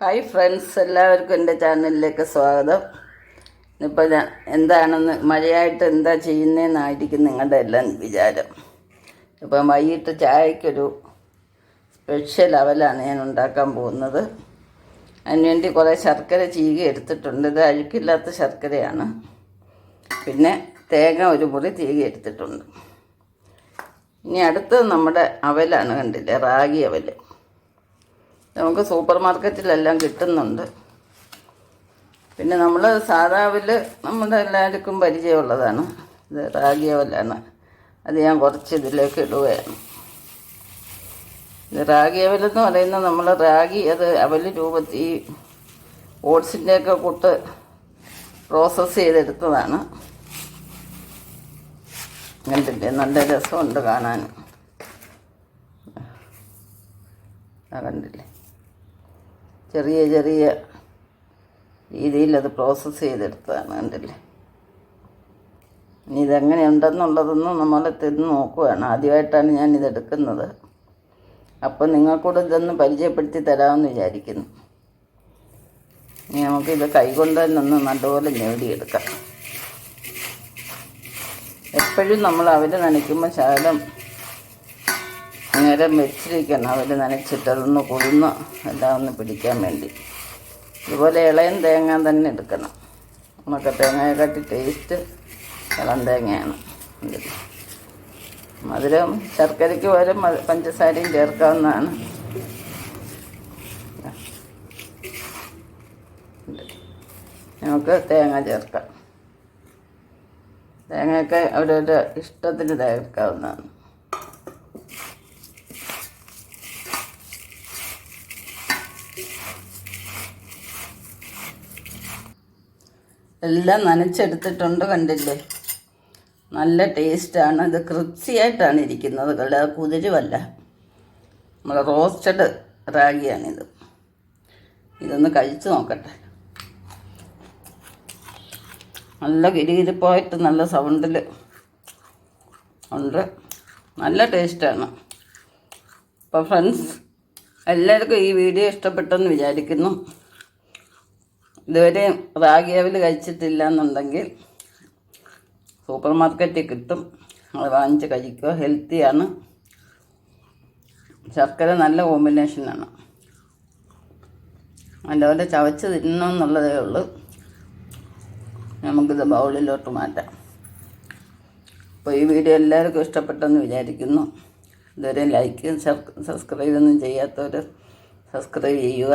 Hi friends എല്ലാവർക്കും എന്റെ ചാനലിലേക്ക് സ്വാഗതം. ഇപ്പോൾ ഞാൻ എന്താണെന്ന് മഴയായിട്ട് എന്താ ചെയ്യുന്നതെന്നായിരിക്കും നിങ്ങളുടെ എല്ലാം വിചാരം. ഇപ്പം വൈകിട്ട് ചായക്കൊരു സ്പെഷ്യൽ അവലാണ് ഞാൻ ഉണ്ടാക്കാൻ പോകുന്നത്. അതിനുവേണ്ടി കുറേ ശർക്കര ചീകി എടുത്തിട്ടുണ്ട്. ഇത് അഴുക്കില്ലാത്ത ശർക്കരയാണ്. പിന്നെ തേങ്ങ ഒരു മുറി ചീകി എടുത്തിട്ടുണ്ട്. ഇനി അടുത്തത് നമ്മുടെ അവലാണ് കണ്ടില്ലേ റാഗി അവൽ നമുക്ക് സൂപ്പർ മാർക്കറ്റിലെല്ലാം കിട്ടുന്നുണ്ട്. പിന്നെ നമ്മൾ സാധാവിൽ നമ്മുടെ എല്ലാവർക്കും പരിചയമുള്ളതാണ്. ഇത് റാഗി അവലാണ് അത് ഞാൻ കുറച്ച് ഇതിലേക്ക് ഇടുകയാണ്. ഇത് റാഗി അവലെന്ന് പറയുന്നത് നമ്മൾ റാഗി അത് അവൽ രൂപത്തിൽ ഈ ഓട്സിന്റെയൊക്കെ കൂട്ട് പ്രോസസ്സ് ചെയ്തെടുത്തതാണ്. കണ്ടില്ലേ? നല്ല രസമുണ്ട് കാണാൻ. കണ്ടില്ലേ? ചെറിയ ചെറിയ രീതിയിൽ അത് പ്രോസസ്സ് ചെയ്തെടുത്തതാണ് കണ്ടില്ലേ? ഇനി ഇതെങ്ങനെ ഉണ്ടെന്നുള്ളതൊന്നും നമ്മൾ തിന്ന് നോക്കുകയാണ് ആദ്യമായിട്ടാണ് ഞാൻ ഇതെടുക്കുന്നത് അപ്പോൾ നിങ്ങൾക്കൂടെ ഇതൊന്ന് പരിചയപ്പെടുത്തി തരാമെന്ന് വിചാരിക്കുന്നു. ഇനി നമുക്കിത് കൈകൊണ്ട് തന്നെ ഒന്ന് നല്ലപോലെ നേടിയെടുക്കാം എപ്പോഴും നമ്മൾ അവർ നനയ്ക്കുമ്പോൾ ശകലം നേരം വെച്ചിരിക്കണം. അവർ നനച്ചിട്ടതൊന്ന് കുതിർന്ന് എല്ലാം ഒന്ന് പിടിക്കാൻ വേണ്ടി. ഇതുപോലെ ഇളയും തേങ്ങ തന്നെ എടുക്കണം. നമുക്ക് തേങ്ങയെക്കാട്ടി ടേസ്റ്റ് ഇളം തേങ്ങയാണ്. മധുരം ശർക്കരയ്ക്ക് പകരം പഞ്ചസാരയും ചേർക്കാവുന്നതാണ്. നമുക്ക് തേങ്ങ ചേർക്കാം. തേങ്ങയൊക്കെ അവരവരുടെ ഇഷ്ടത്തിന് ചേർക്കാവുന്നതാണ് എല്ലാം നനച്ചെടുത്തിട്ടുണ്ട് കണ്ടില്ലേ? നല്ല ടേസ്റ്റാണ്. ഇത് ക്രിപ്സിയായിട്ടാണ് ഇരിക്കുന്നത് കള കുതിരുവല്ല. നമ്മൾ റോസ്റ്റഡ് റാഗിയാണിത്. ഇതൊന്ന് കഴിച്ചു നോക്കട്ടെ. നല്ല കിരികിരിപ്പായിട്ട് നല്ല സൗണ്ടിൽ ഉണ്ട്. നല്ല ടേസ്റ്റാണ്. അപ്പോൾ ഫ്രണ്ട്സ് എല്ലാവർക്കും ഈ വീഡിയോ ഇഷ്ടപ്പെട്ടെന്ന് വിചാരിക്കുന്നു. ഇതുവരെ റാഗിയാവിൽ കഴിച്ചിട്ടില്ല എന്നുണ്ടെങ്കിൽ സൂപ്പർ മാർക്കറ്റിൽ കിട്ടും. അത് വാങ്ങിച്ച് കഴിക്കുക. ഹെൽത്തിയാണ് ശർക്കര നല്ല കോമ്പിനേഷനാണ് നല്ലപോലെ ചവച്ച് തിന്നണമെന്നുള്ളതേ ഉള്ളൂ. നമുക്കിത് ബൗളിലോട്ട് മാറ്റാം. അപ്പോൾ ഈ വീഡിയോ എല്ലാവർക്കും ഇഷ്ടപ്പെട്ടെന്ന് വിചാരിക്കുന്നു. ഇതുവരെ ലൈക്ക് സബ്സ്ക്രൈബ് ഒന്നും ചെയ്യാത്തവർ സബ്സ്ക്രൈബ് ചെയ്യുക.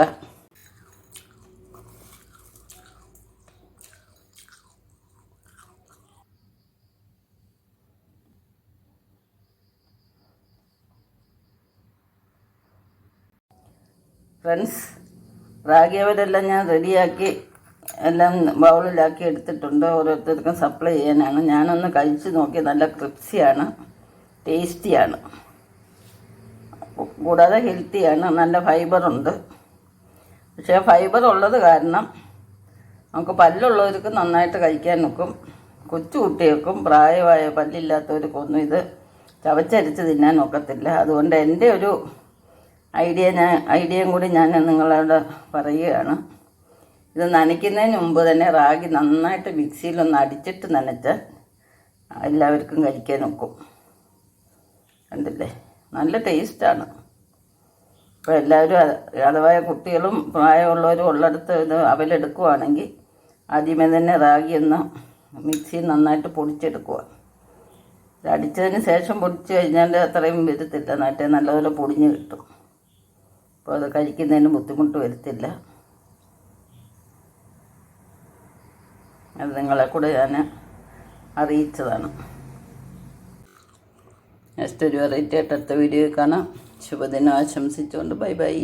ഫ്രണ്ട്സ് റാഗിയവരെല്ലാം ഞാൻ റെഡിയാക്കി എല്ലാം ബൗളിലാക്കി എടുത്തിട്ടുണ്ട്. ഓരോരുത്തർക്കും സപ്ലൈ ചെയ്യാനാണ്. ഞാനൊന്ന് കഴിച്ച് നോക്കി നല്ല ക്രിപ്സിയാണ് ടേസ്റ്റിയാണ് കൂടാതെ ഹെൽത്തിയാണ് നല്ല ഫൈബറുണ്ട് പക്ഷേ ഫൈബർ ഉള്ളത് കാരണം നമുക്ക് പല്ലുള്ളവർക്ക് നന്നായിട്ട് കഴിക്കാൻ നിൽക്കും കൊച്ചു കുട്ടികൾക്കും പ്രായമായ പല്ലില്ലാത്തവർക്കൊന്നും ഇത് ചവച്ചരിച്ച് തിന്നാൻ ഒക്കത്തില്ല. അതുകൊണ്ട് എന്റെ ഒരു ഐഡിയ ഞാൻ ഐഡിയയും കൂടി ഞാൻ നിങ്ങളോട് പറയുകയാണ്. ഇത് നനയ്ക്കുന്നതിന് മുമ്പ് തന്നെ റാഗി നന്നായിട്ട് മിക്സിയിലൊന്ന് അടിച്ചിട്ട് നനച്ചാൽ എല്ലാവർക്കും കഴിക്കാൻ നോക്കും കണ്ടില്ലേ? നല്ല ടേസ്റ്റാണ്. ഇപ്പം എല്ലാവരും അഥവാ കുട്ടികളും പ്രായമുള്ളവരും ഉള്ളിടത്ത് ഇത് അവലെടുക്കുവാണെങ്കിൽ ആദ്യമേ തന്നെ റാഗി ഒന്ന് മിക്സിയിൽ നന്നായിട്ട് പൊടിച്ചെടുക്കുക. അടിച്ചതിന് ശേഷം പൊടിച്ച് കഴിഞ്ഞാൽ അത്രയും വരത്തില്ല. നന്നായിട്ട് നല്ലപോലെ പൊടിഞ്ഞ് കിട്ടും. അപ്പോൾ അത് കഴിക്കുന്നതിന് ബുദ്ധിമുട്ട് വരത്തില്ല. അത് നിങ്ങളെ കൂടെ ഞാൻ അറിയിച്ചതാണ്. നെക്സ്റ്റ് ഒരു വെറൈറ്റി ആയിട്ട് അടുത്ത വീഡിയോ കാണാം. ശുഭദിനം ആശംസിച്ചുകൊണ്ട് ബൈ ബൈ.